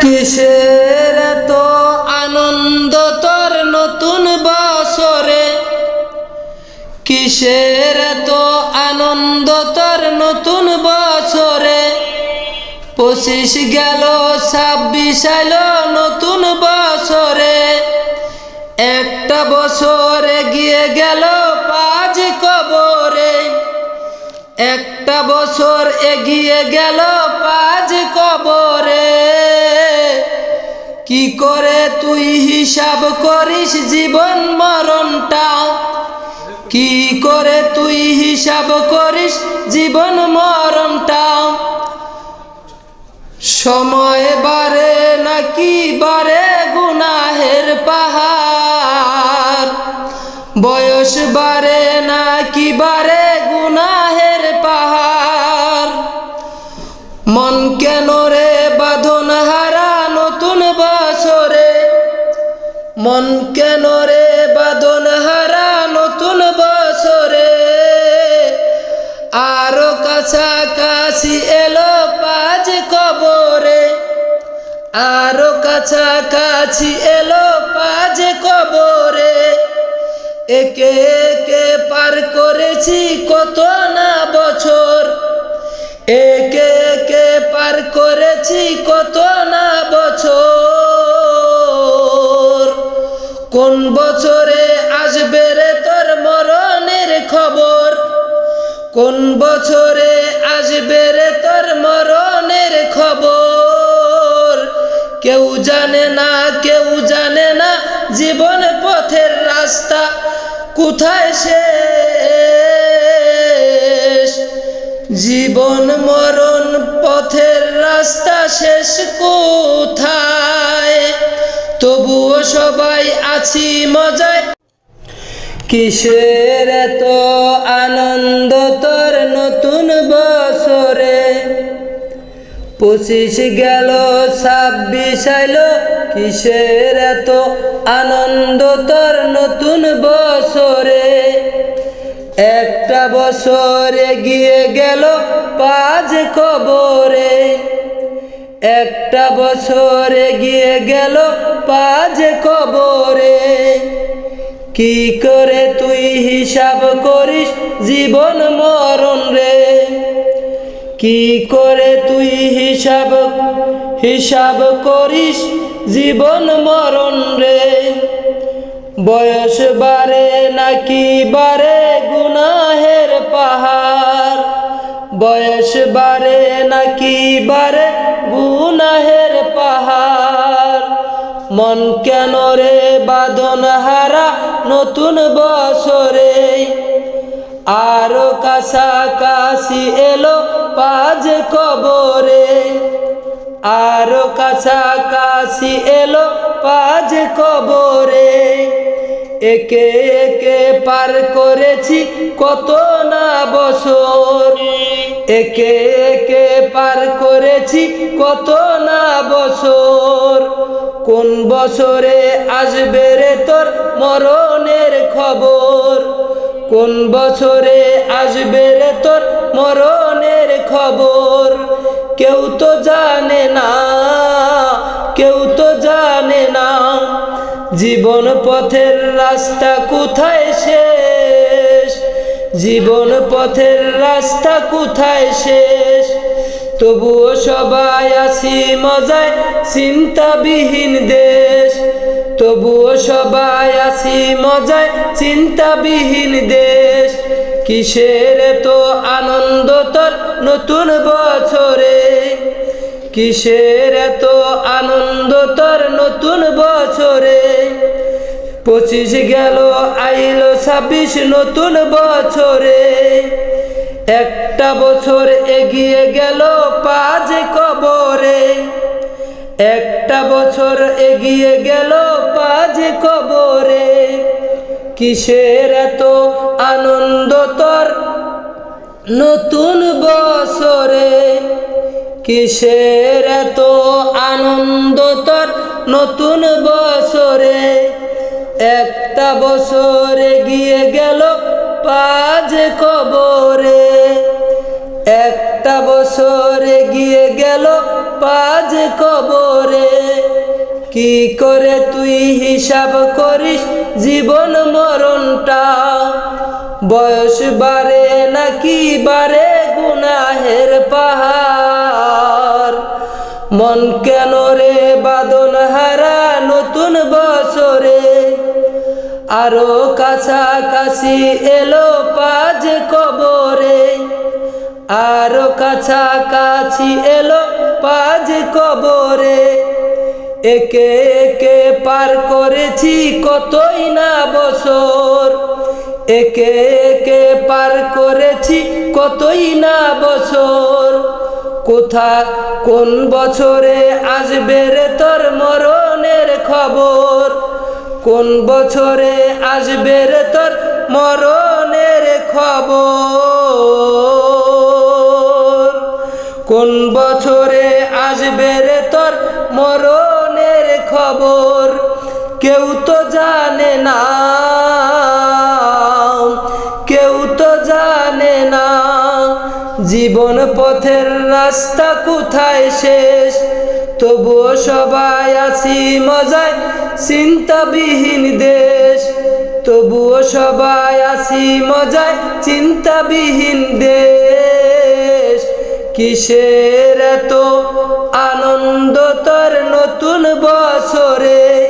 কিসের তো আনন্দ তোর নতুন বছরে? কিসের তো আনন্দ তোর নতুন বছরে? পঁচিশ গেল, ছাব্বিশ আইলো নতুন বছরে। একটা বছরে গিয়ে গেল পাঁচ কবরে। একটা বছর এগিয়ে গেল পাঁচ কবরে। কি করে তুই হিসাব করিস জীবন মরণটা? কি করে তুই হিসাব করিস জীবন মরণটা? সময় বারে নাকি বারে গুনাহের পাহাড়? বয়স বারে নাকি বারে মন কেন রে বাঁধন হারা নতুন বছরে? আরও কাছাকাছি এলো পাঁচ কবরে। আরও কাছাকাছি এলো পাঁচ কবরে। একে একে পার করেছি কত না বছর? একে একে পার করেছি কত বছরে আসবে রে তোর মরণের খবর? কোন বছরে আসবে রে তোর মরণের খবর? কেউ জানে না, কেউ জানে না জীবন পথের রাস্তা কোথায় শেষ? জীবন মরণ পথের রাস্তা শেষ কোথায়? তবুও সবাই আছি মজায়। কিসের এত আনন্দ তোর নতুন বছরে? পঁচিশ গেল, ছাব্বিশ আইলো, কিসের এত আনন্দ তোর নতুন বছরে? একটা বছরে গিয়ে গেল পাঁচ কবরে একটা বছরে গিয়ে গেল পাঁচ কবরে। কি করে তুই হিসাব করিস জীবন মরণ রে? কি করে তুই হিসাব হিসাব করিস জীবন মরণ রে? বয়স বারে নাকি বারে গুনাহের পাহাড়? বয়স বারে নাকি বারে গুনাহের পাহাড়। মন কেন রে বাঁধন হারা নতুন বছরে? আরও কাছাকাছি এলো পাঁচ কবরে। আরও কাছাকাছি এলো পাঁচ কবরে। একে একে পার করেছি কত না বছর। একে একে পার করেছি কত না বছর? কোন বছরে আসবে রে তোর মরণের খবর? কোন বছরে আসবে রে তোর মরণের খবর? কেউ তো জানে না, কেউ তো জানে না। জীবন পথের রাস্তা কোথায় শেষ জীবন পথের রাস্তা কোথায় শেষ? তবুও সবাই আছি মজায় চিন্তাবিহীন দেশ। তবুও সবাই আছি মজায় চিন্তাবিহীন দেশ। কিসের তো আনন্দ তোর নতুন বছরে? কিসের এত আনন্দ তোর নতুন বছরে? পঁচিশ গেল, আইলো ছাব্বিশ নতুন বছরে। একটা বছর এগিয়ে গেল পাঁচ কবরে। একটা বছর এগিয়ে গেল পাঁচ কবরে। কিসের এত আনন্দ তোর নতুন বছরে? কিসের এত আনন্দ তোর নতুন বছরে? একটা বছরে গিয়ে গেল পাঁচ কবরে। একটা বছরে গিয়ে গেল পাঁচ কবরে। কি করে তুই হিসাব করিস জীবন মরণটা? বয়স বাড়ে নাকি বাড়ে গুনাহের পাহাড়? মন কেন রে বাদন হারা নতুন বছরে? আরও কাছাকাছি এলো পাজ কবরে। আরও কাছাকাছি এলো পাজ কবরে। একে একে পার করেছি কতই না বছর। একে একে পার করেছি কতই না বছর। কোথা কোন বছরে আসবে রে তোর মরণের খবর? কোন বছরে আসবে রে তোর মরণের খবর? কোন বছরে আসবে রে তোর মরণের খবর? কেউ তো জানে না, কেউ তো জানে না। জীবন পথের রাস্তা কোথায় শেষ? তবুও সবাই আছি মজায় চিন্তাবিহীন দেশ। তবুও সবাই আছি মজায় চিন্তাবিহীন দেশ। কিসের এত আনন্দ তোর নতুন বছরে?